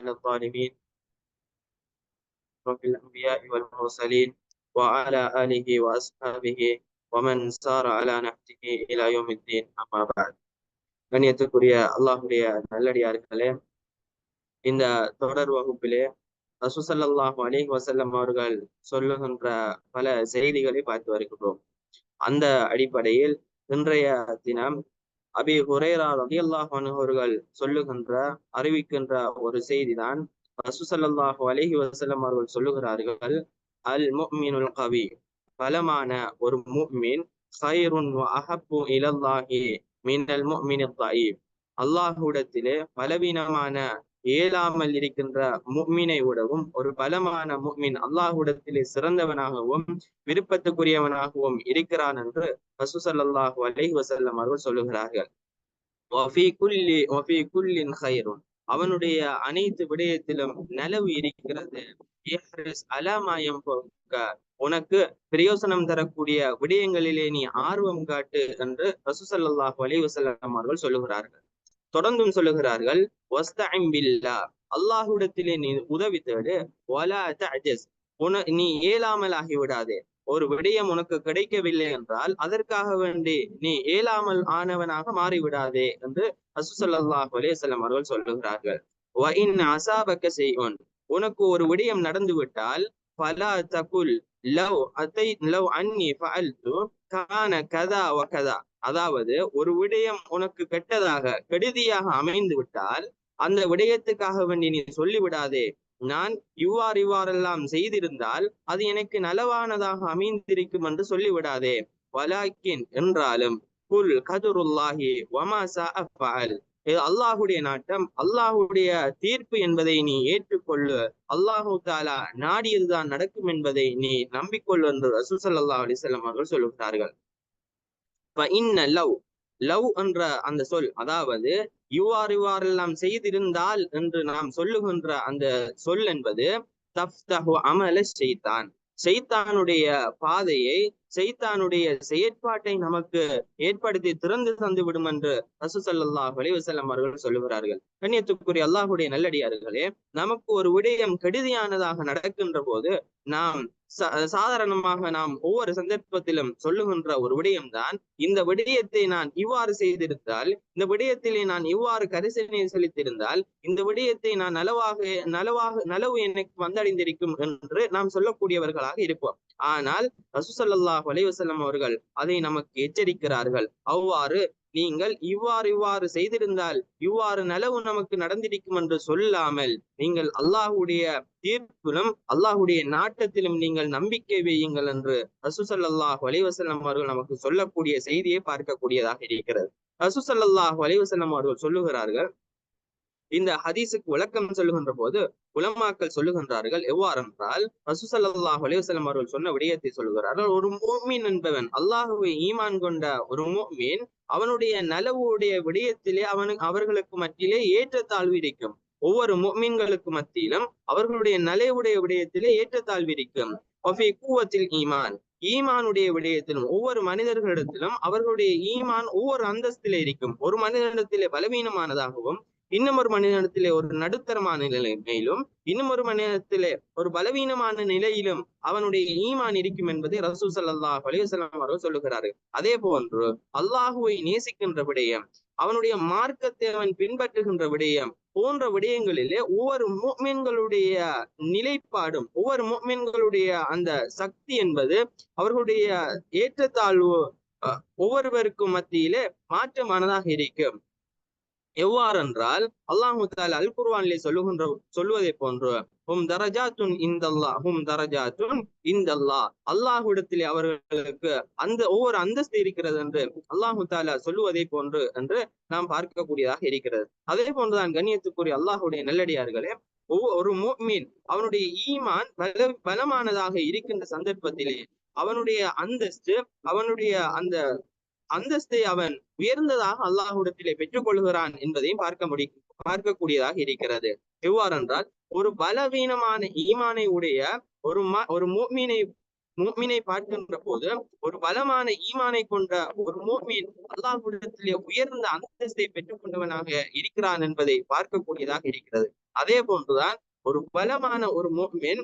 على الظالمين وفي الأنبياء والمرسلين وعلى آله وأصحابه ومن سار على نهجه إلى يوم الدين أما بعد கண்ணியத்துக்குரிய அல்லாஹுடைய நல்லடியார்களே இந்த தொடர் வகுப்பிலே ரசூசல்லாஹு அலிஹ் வசல்லம் அவர்கள் சொல்லுகின்ற பல செய்திகளை பார்த்து வருகின்றோம் அந்த அடிப்படையில் இன்றைய தினம் அபி ஹுரேரா ரதி அவர்கள் சொல்லுகின்ற அறிவிக்கின்ற ஒரு செய்திதான் ரசூசல்லாஹு அலஹி வசலம் அவர்கள் சொல்லுகிறார்கள் அல் முக்மினுல் கவி பலமான ஒரு முக்மின் ஹைருன் அஹப்பு இலல்லாஹி மினல் முக்மின் அல்லாஹுடத்திலே பலவீனமான இயலாமல் இருக்கின்ற முக்மீனை விடவும் ஒரு பலமான முக்மீன் அல்லாஹுடத்திலே சிறந்தவனாகவும் விருப்பத்துக்குரியவனாகவும் இருக்கிறான் என்று ரசூசல்லாஹு அலை வசல்லம் அவர்கள் சொல்லுகிறார்கள். அவனுடைய அனைத்து விடயத்திலும் நலவு இருக்கிறது. அலாமாயம் உனக்கு பிரயோசனம் தரக்கூடிய விடயங்களிலே நீ ஆர்வம் காட்டு என்று ரசூசல்லாஹு அலைஹி வசல்லம் அவர்கள் சொல்லுகிறார்கள். தொடர்ந்தும் சொல்லுகிறார்கள் அல்லாஹுடத்திலே நீ உதவி தேடு உன நீ ஏலாமல் ஆகிவிடாதே ஒரு விடயம் உனக்கு கிடைக்கவில்லை என்றால் அதற்காக வேண்டி நீ ஏலாமல் ஆனவனாக மாறிவிடாதே என்று அசுசல்லாஹ் அலேசல்லம் அவர்கள் சொல்லுகிறார்கள். அசாபக்க செய்வோன் உனக்கு ஒரு விடயம் நடந்து விட்டால் பலா தகுல். லவ் அத்தை லவ் அன்னி ஃபஅல்து கான கதா வ கதா. அதாவது ஒரு விடயம் உனக்கு கெட்டதாக கெடுதியாக அமைந்து விட்டால் அந்த விடயத்துக்காக வேண்டி நீ சொல்லிவிடாதே. நான் இவ்வாறு இவ்வாறெல்லாம் செய்திருந்தால் அது எனக்கு நலவானதாக அமைந்திருக்கும் என்று சொல்லிவிடாதே. வலாக்கின் என்றாலும் புல் கதுருல்லாஹி வமாசா அஃபால் இது அல்லாஹுடைய நாட்டம். அல்லாஹுடைய தீர்ப்பு என்பதை நீ ஏற்றுக்கொள்ளு. அல்லாஹு தாலா நாடியதுதான் நடக்கும் என்பதை நீ நம்பிக்கொள்ளு என்று ரசூல் சல்லா அலிசல்லாம் அவர்கள் சொல்லுகிறார்கள். இன்ன லவ் லவ் என்ற அந்த சொல் அதாவது இவ்வாறு இவ்வாறெல்லாம் செய்திருந்தால் என்று நாம் சொல்லுகின்ற அந்த சொல் என்பது தஃப்தஹு அமல செய்தான் செய்தானுடைய பாதையை செய்தானுடைய செயற்பாட்டை நமக்கு ஏற்படுத்தி திறந்து தந்து விடும் என்று ரசூசல்லாஹ் வலிவசல்லம் அவர்கள் சொல்லுகிறார்கள். கண்ணியத்துக்குரிய அல்லாஹுடைய நல்லடியார்களே நமக்கு ஒரு விடயம் கெடுதியானதாக நடக்கின்ற போது நாம் சாதாரணமாக நாம் ஒவ்வொரு சந்தர்ப்பத்திலும் சொல்லுகின்ற ஒரு விடயம்தான் இந்த விடயத்தை நான் இவ்வாறு செய்திருந்தால் இந்த விடயத்திலே நான் இவ்வாறு கரிசனை செலுத்தியிருந்தால் இந்த விடயத்தை நான் நலவாக நலவாக நலவு எனக்கு வந்தடைந்திருக்கும் என்று நாம் சொல்லக்கூடியவர்களாக இருப்போம். ஆனால் சல்லாஹ் வலைவசல்லம் அவர்கள் அதை நமக்கு எச்சரிக்கிறார்கள். அவ்வாறு நீங்கள் இவ்வாறு இவ்வாறு செய்திருந்தால் இவ்வாறு நலவு நமக்கு நடந்திருக்கும் என்று சொல்லாமல் நீங்கள் அல்லாஹுடைய தீர்ப்பிலும் அல்லாஹுடைய நாட்டத்திலும் நீங்கள் நம்பிக்கை வையுங்கள் என்று ரசூசல்லாஹ் வலைவசல்லம் அவர்கள் நமக்கு சொல்லக்கூடிய செய்தியை பார்க்கக்கூடியதாக இருக்கிறது. ரசூசல்லாஹ் வலைவசல்லம் அவர்கள் சொல்லுகிறார்கள் இந்த ஹதீஸுக்கு விளக்கம் சொல்லுகின்ற போது உலமாக்கள் சொல்லுகின்றார்கள் எவ்வாறென்றால் ரசூசல்லாஹ் அலிவசலம் அவர்கள் சொன்ன விடயத்தை சொல்லுகிறார்கள். ஒரு மோமீன் என்பவன் அல்லாஹுவை ஈமான் கொண்ட ஒரு மோமீன் அவனுடைய நலவுடைய விடயத்திலே அவனுக்கு அவர்களுக்கு மத்தியிலே ஏற்றத்தாழ்வு இருக்கும். ஒவ்வொரு மீன்களுக்கு மத்தியிலும் அவர்களுடைய நலவுடைய விடயத்திலே ஏற்றத்தாழ்வு இருக்கும். கூவத்தில் ஈமான் ஈமானுடைய விடயத்திலும் ஒவ்வொரு மனிதர்களிடத்திலும் அவர்களுடைய ஈமான் ஒவ்வொரு அந்தஸ்திலே இருக்கும். ஒரு மனிதனிடத்திலே பலவீனமானதாகவும் இன்னும் ஒரு மனிதனத்திலே ஒரு நடுத்தரமான நிலைமையிலும் இன்னும் ஒரு மனிதனத்திலே ஒரு பலவீனமான நிலையிலும் அவனுடைய ஈமான் இருக்கும் என்பதை ரசூ சல்லாஹ் அலிவசல்லாம் அவர்கள் சொல்லுகிறார்கள். அதே போன்று அல்லாஹுவை நேசிக்கின்ற விடயம் அவனுடைய மார்க்கத்தை அவன் பின்பற்றுகின்ற விடயம் போன்ற விடயங்களிலே ஒவ்வொரு மீன்களுடைய நிலைப்பாடும் ஒவ்வொரு மீன்களுடைய அந்த சக்தி என்பது அவர்களுடைய ஏற்றத்தாழ்வு ஒவ்வொருவருக்கும் மத்தியிலே மாற்றமானதாக இருக்கும். எவ்வாறென்றால் அல்லாஹு தால் அல் குர்வானிலே சொல்லுகின்ற சொல்லுவதை போன்று ஹும் தரஜாத்துன் இந்தல்லா ஹும் தரஜாத்துன் இந்தல்லா அல்லாஹுடத்திலே அவர்களுக்கு அந்த ஒவ்வொரு அந்தஸ்து இருக்கிறது என்று அல்லாஹு தாலா சொல்லுவதை போன்று என்று நாம் பார்க்கக்கூடியதாக இருக்கிறது. அதே போன்றுதான் கண்ணியத்துக்குரிய அல்லாஹுடைய நல்லடியார்களே ஒரு மீன் அவனுடைய ஈமான் பல பலமானதாக இருக்கின்ற சந்தர்ப்பத்திலே அவனுடைய அந்தஸ்து அவனுடைய அந்த அந்தஸ்தை அவன் உயர்ந்ததாக அல்லாஹுடத்திலே பெற்றுக் கொள்கிறான் என்பதையும் பார்க்க முடி பார்க்கக்கூடியதாக இருக்கிறது. எவ்வாறென்றால் ஒரு பலவீனமான ஈமானை உடைய ஒரு ம ஒரு மூமீனை மூமினை பார்க்கின்ற போது ஒரு பலமான ஈமானை கொண்ட ஒரு மூமின் அல்லாஹுடத்திலே உயர்ந்த அந்தஸ்தை பெற்றுக் கொண்டவனாக இருக்கிறான் என்பதை பார்க்கக்கூடியதாக இருக்கிறது. அதே போன்றுதான் ஒரு பலமான ஒரு மூமின்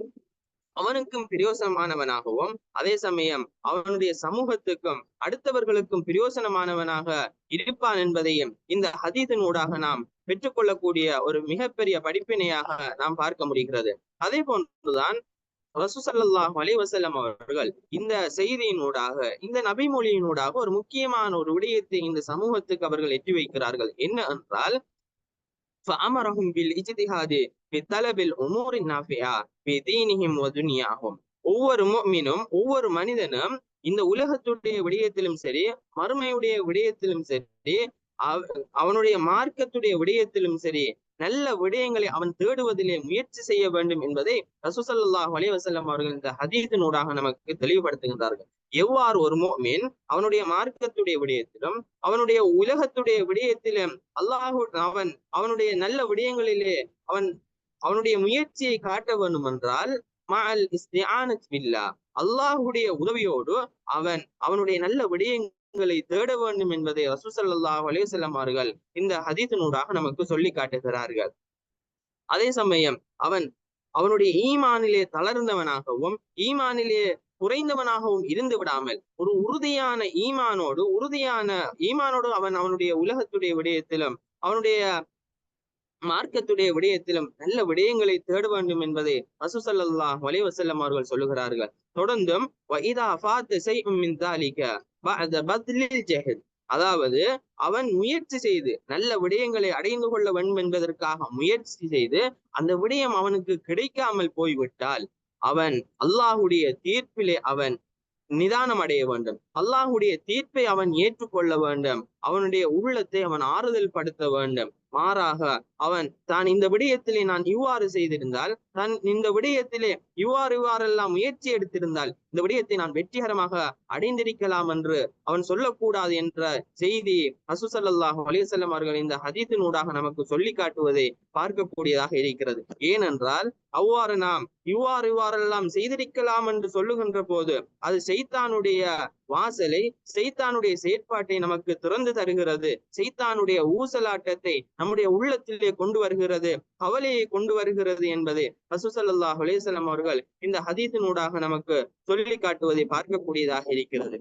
அவனுக்கும் பிரயோசனமானவனாகவும் அதே சமயம் அவனுடைய சமூகத்துக்கும் அடுத்தவர்களுக்கும் பிரயோசனமானவனாக இருப்பான் என்பதையும் இந்த ஹதீதனூடாக நாம் பெற்றுக்கொள்ளக்கூடிய ஒரு மிகப்பெரிய படிப்பினையாக நாம் பார்க்க முடிகிறது. அதே போன்றுதான் ரசூசல்லாஹ் அலைவசல்லம் அவர்கள் இந்த செய்தியினூடாக இந்த நபிமொழியினூடாக ஒரு முக்கியமான ஒரு விடயத்தை இந்த சமூகத்துக்கு அவர்கள் எட்டி வைக்கிறார்கள். என்ன என்றால் فأمرهم بالاجتهاد في طلب الأمور النافعة في دينهم ودنياهم ஒவ்வொரு முஃமினும் ஒவ்வொரு மனிதனும் இந்த உலகத்துடைய விடயத்திலும் சரி மறுமையுடைய விடயத்திலும் சரி அவனுடைய மார்க்கத்துடைய விடயத்திலும் சரி நல்ல விடயங்களை அவன் தேடுவதிலே முயற்சி செய்ய வேண்டும் என்பதை ரசூசல்லாஹ் அலைவசல்லம் அவர்கள் இந்த ஹதீதினூடாக நமக்கு தெளிவுபடுத்துகின்றார்கள் எவ்வாறு ஒரு மீன் அவனுடைய மார்க்கத்துடைய விடயத்திலும் அவனுடைய உலகத்துடைய விடயத்திலும் அல்லாஹு அவன் அவனுடைய நல்ல விடயங்களிலே அவன் அவனுடைய முயற்சியை காட்ட வேண்டும் என்றால் அல்லாஹுடைய உதவியோடு அவன் அவனுடைய நல்ல விடயங்களை தேட வேண்டும் என்பதை ரசூசல்லாஹ் அலைவசல்லம் அவர்கள் இந்த ஹதீசனூடாக நமக்கு சொல்லி காட்டுகிறார்கள். அதே சமயம் அவன் அவனுடைய ஈமானிலே தளர்ந்தவனாகவும் ஈமானிலே குறைந்தவனாகவும் இருந்து விடாமல் ஒரு உறுதியான ஈமானோடு உறுதியான ஈமானோடு அவன் அவனுடைய உலகத்துடைய விடயத்திலும் அவனுடைய மார்க்கத்துடைய விடயத்திலும் நல்ல விடயங்களை தேட வேண்டும் என்பதை ரசூசல்லாஹ் வலைவசல்லம் அவர்கள் சொல்லுகிறார்கள். தொடர்ந்தும் அதாவது அவன் முயற்சி செய்து நல்ல விடயங்களை அடைந்து கொள்ள வேண்டும் என்பதற்காக முயற்சி செய்து அந்த விடயம் அவனுக்கு கிடைக்காமல் போய்விட்டால் அவன் அல்லாஹுடைய தீர்ப்பிலே அவன் நிதானம் அடைய வேண்டும். அல்லாஹுடைய தீர்ப்பை அவன் ஏற்றுக்கொள்ள வேண்டும். அவனுடைய உள்ளத்தை அவன் ஆறுதல் படுத்த வேண்டும். மாறாக அவன் தான் இந்த விடயத்திலே நான் இவ்வாறு செய்திருந்தால் தான் இந்த விடயத்திலே இவ்வாறு இவ்வாறெல்லாம் முயற்சி எடுத்திருந்தால் இந்த விடயத்தை நான் வெற்றிகரமாக அடைந்திருக்கலாம் என்று அவன் சொல்லக்கூடாது என்ற செய்தி அசுசல்லாஹ் அலிசல்லம் அவர்கள் இந்த ஹதீத்தினூடாக நமக்கு சொல்லி காட்டுவதை பார்க்கக்கூடியதாக இருக்கிறது. ஏனென்றால் அவ்வாறு நாம் இவ்வாறு இவ்வாறெல்லாம் செய்திருக்கலாம் என்று சொல்லுகின்ற போது அது செய்தானுடைய வாசலை செய்தானுடைய செயற்பாட்டை நமக்கு திறந்து தருகிறது. செய்தானுடைய ஊசலாட்டத்தை நம்முடைய உள்ளத்திலே கொண்டு வருகிறது. கவலையை கொண்டு வருகிறது என்பதை ரசூசல்லாஹ் அலேசலம் அவர்கள் இந்த ஹதீத்தினூடாக நமக்கு சொல்லி காட்டுவதை பார்க்கக்கூடியதாக இருக்கிறது.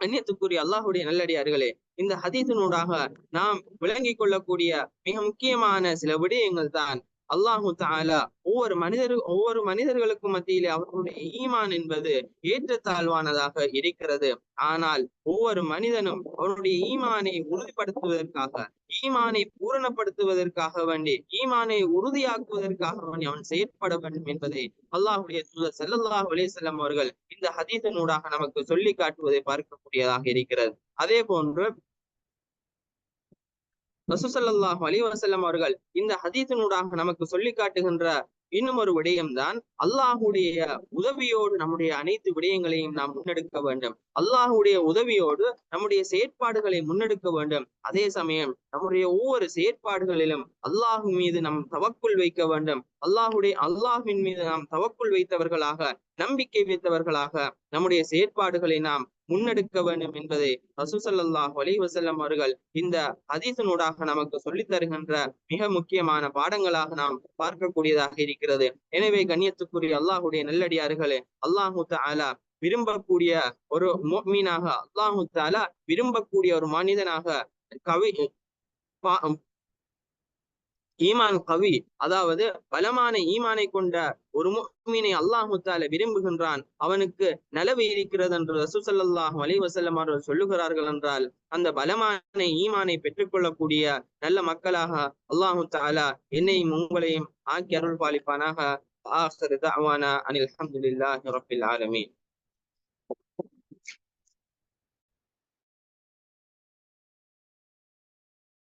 அந்நியத்துக்குரிய அல்லாஹுடைய நல்லடியார்களே இந்த ஹதீத்தினூடாக நாம் விளங்கிக் கொள்ளக்கூடிய மிக முக்கியமான சில விடயங்கள் தான் அல்லாஹு தாலா ஒவ்வொரு மனிதர் ஒவ்வொரு மனிதர்களுக்கு மத்தியிலே அவர்களுடைய ஈமான் என்பது ஏற்றத்தாழ்வானதாக இருக்கிறது. ஆனால் ஒவ்வொரு மனிதனும் அவனுடைய ஈமானை உறுதிப்படுத்துவதற்காக ஈமானை பூரணப்படுத்துவதற்காக வேண்டி ஈமானை உறுதியாக்குவதற்காக வேண்டி அவன் செயற்பட வேண்டும் என்பதை அல்லாஹுடைய தூதர் செல்லல்லாஹ் அலிசல்லம் அவர்கள் இந்த ஹதீசனூடாக நமக்கு சொல்லி காட்டுவதை பார்க்கக்கூடியதாக இருக்கிறது. அதே போன்று ரசூசல்லாஹ் அலி வசல்லம் அவர்கள் இந்த ஹதீத்தினூடாக நமக்கு சொல்லி காட்டுகின்ற இன்னும் ஒரு விடயம்தான் அல்லாஹுடைய உதவியோடு நம்முடைய அனைத்து விடயங்களையும் நாம் முன்னெடுக்க வேண்டும். அல்லாஹுடைய உதவியோடு நம்முடைய செயற்பாடுகளை முன்னெடுக்க வேண்டும். அதே சமயம் நம்முடைய ஒவ்வொரு செயற்பாடுகளிலும் அல்லாஹு மீது நாம் தவக்குள் வைக்க வேண்டும். அல்லாஹுடைய அல்லாஹின் மீது நாம் தவக்குள் வைத்தவர்களாக நம்பிக்கை வைத்தவர்களாக நம்முடைய செயற்பாடுகளை நாம் முன்னெடுக்க வேண்டும் என்பதை ரசூசல்லாஹ் அலி வசல்லம் அவர்கள் இந்த ஹதீசனூடாக நமக்கு சொல்லித் தருகின்ற மிக முக்கியமான பாடங்களாக நாம் பார்க்கக்கூடியதாக இருக்கிறது. எனவே கண்ணியத்துக்குரிய அல்லாஹுடைய நல்லடியார்களே அல்லாஹு தாலா விரும்பக்கூடிய ஒரு மீனாக அல்லாஹு தாலா விரும்பக்கூடிய ஒரு மனிதனாக கவி ஈமான் கவி. அதாவது பலமான ஈமானை கொண்ட ஒரு முக்மீனை அல்லாஹு தால விரும்புகின்றான். அவனுக்கு நலவு இருக்கிறது என்று ரசூசல்லாஹ் வலைவசல்லம் அவர்கள் சொல்லுகிறார்கள் என்றால் அந்த பலமான ஈமானை பெற்றுக்கொள்ளக்கூடிய நல்ல மக்களாக அல்லாஹு தாலா என்னையும் உங்களையும் ஆக்கி அருள் பாலிப்பானாக ஆஹ் அனில் அஹமதுல்லாஹி ரபில் ஆலமீன்.